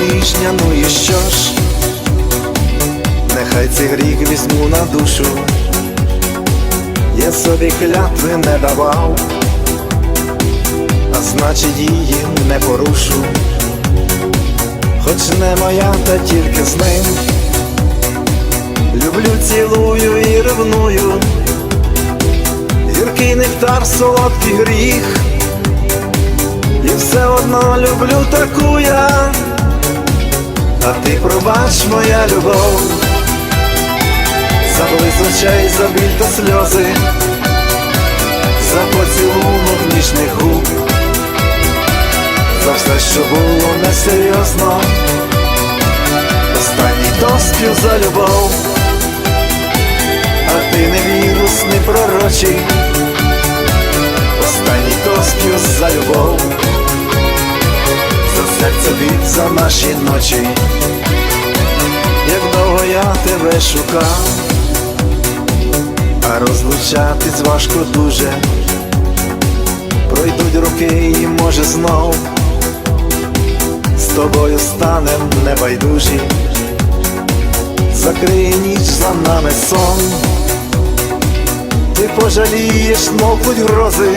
ніжня, ну і що ж? Нехай цей гріх візьму на душу, я собі клятви не давав, а значить її не порушу, хоч не моя, та тільки з ним. Люблю, цілую і ревную, гіркий нектар, солодкий гріх, і все одно люблю таку я, а ти пробач моя любов, за близь очей, за біль та сльози, за поцілунок ніжних губ, за все, що було несерйозно, останній тоспів за любов. А ти не вірус, не пророчий, останній тоспів за любов, серце бід, за наші ночі, як довго я тебе шукав, а розлучатись важко дуже, пройдуть роки і може знов. З тобою станем небайдужі. Закриє ніч за нами сон, ти пожалієш, мовкнуть грози,